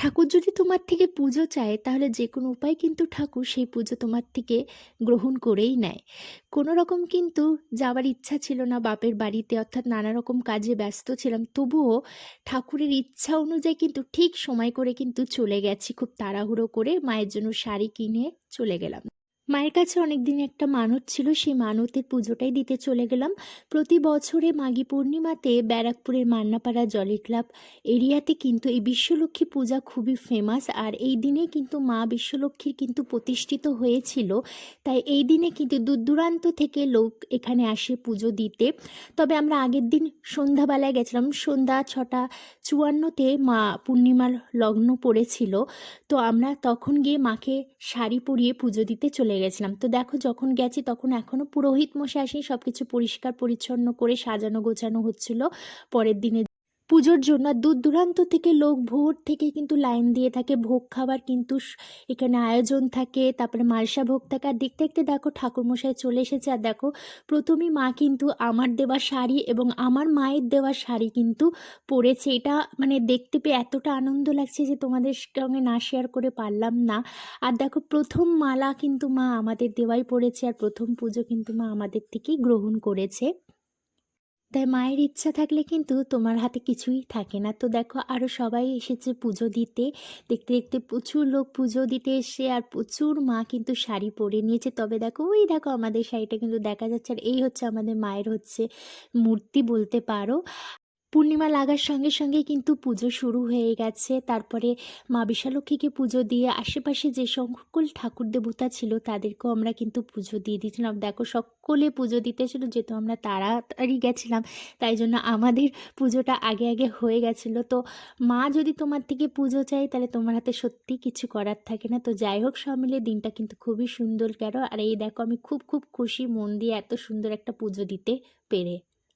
ঠাকুর যদি তোমার থেকে পুজো চায়, তাহলে যে কোনো উপায় কিন্তু ঠাকুর সেই পুজো তোমার থেকে গ্রহণ করেই নেয়। কোনো রকম কিন্তু যাওয়ার ইচ্ছা ছিল না, বাপের বাড়িতে অর্থাৎ নানা রকম কাজে ব্যস্ত ছিলাম, তবুও ঠাকুরের ইচ্ছা অনুযায়ী কিন্তু ঠিক সময় করে কিন্তু চলে গেছি, খুব তাড়াহুড়ো করে মায়ের জন্য শাড়ি কিনে চলে গেলাম। মায়ের কাছে অনেক দিন একটা মানত ছিল, সেই মানতের পুজোটাই দিতে চলে গেলাম। প্রতি বছরে মাঘী পূর্ণিমাতে ব্যারাকপুরের মান্নাপাড়া জলি ক্লাব এরিয়াতে কিন্তু এই বিশ্বলক্ষ্মী পূজা খুবই ফেমাস আর এই দিনে কিন্তু মা বিশ্বলক্ষ্মীর কিন্তু প্রতিষ্ঠিত হয়েছিল। তাই এই দিনে কিন্তু দূর দূরান্ত থেকে লোক এখানে আসে পুজো দিতে। তবে আমরা আগের দিন সন্ধ্যাবেলায় গেছিলাম, সন্ধ্যা ছটা চুয়ান্নতে মা পূর্ণিমার লগ্ন পড়েছিল। তো আমরা তখন গিয়ে মাকে শাড়ি পরিয়ে পুজো দিতে চলে গেছিলাম। তো দেখো যখন গেছি তখন এখনও পুরোহিত মশাই আসেনি সব কিছু পরিষ্কার পরিচ্ছন্ন করে সাজানো গোছানো হচ্ছিল। পরের দিনে পুজোর জন্য দূর দূরান্ত থেকে লোক ভোর থেকে কিন্তু লাইন দিয়ে থাকে। ভোগ খাবার কিন্তু এখানে আয়োজন থাকে। তারপরে মালসা ভোগ থাকে। আর দেখতে দেখতে দেখো ঠাকুরমশাই চলে এসেছে। আর দেখো প্রথমেই মা কিন্তু আমার দেওয়া শাড়ি এবং আমার মায়ের দেওয়া শাড়ি কিন্তু পরেছে। এটা মানে দেখতে পেয়ে এতটা আনন্দ লাগছে যে তোমাদের সঙ্গে না শেয়ার করে পারলাম না। আর দেখো, প্রথম মালা কিন্তু মা আমাদের দেওয়াই পড়েছে আর প্রথম পুজো কিন্তু মা আমাদের থেকেই গ্রহণ করেছে। তাই মায়ের ইচ্ছা থাকলে কিন্তু তোমার হাতে কিছুই থাকে না। তো দেখো আরও সবাই এসেছে পুজো দিতে। দেখতে দেখতে প্রচুর লোক পুজো দিতে এসে আর প্রচুর মা কিন্তু শাড়ি পরে নিয়েছে। তবে দেখো, ওই দেখো আমাদের শাড়িটা কিন্তু দেখা যাচ্ছে আর এই হচ্ছে আমাদের মায়ের হচ্ছে মূর্তি বলতে পারো। পূর্ণিমা লাগার সঙ্গে সঙ্গে কিন্তু পুজো শুরু হয়ে গেছে। তারপরে মা বিশালক্ষীকে পুজো দিয়ে আশেপাশে যে সকল ঠাকুর দেবতা ছিল তাদেরকেও আমরা কিন্তু পুজো দিয়ে দিয়েছিলাম। দেখো, সকলে পুজো দিতে ছিল যেহেতু আমরা তাড়াতাড়ি গেছিলাম, তাই জন্য আমাদের পুজোটা আগে আগে হয়ে গেছিল। তো মা যদি তোমার থেকে পুজো চাই তাহলে তোমার হাতে সত্যি কিছু করার থাকে না। তো যাই হোক, সব মিলে দিনটা কিন্তু খুবই সুন্দর গেল। আর এই দেখো, আমি খুব খুব খুশি মন দিয়ে এত সুন্দর একটা পুজো দিতে পেরে।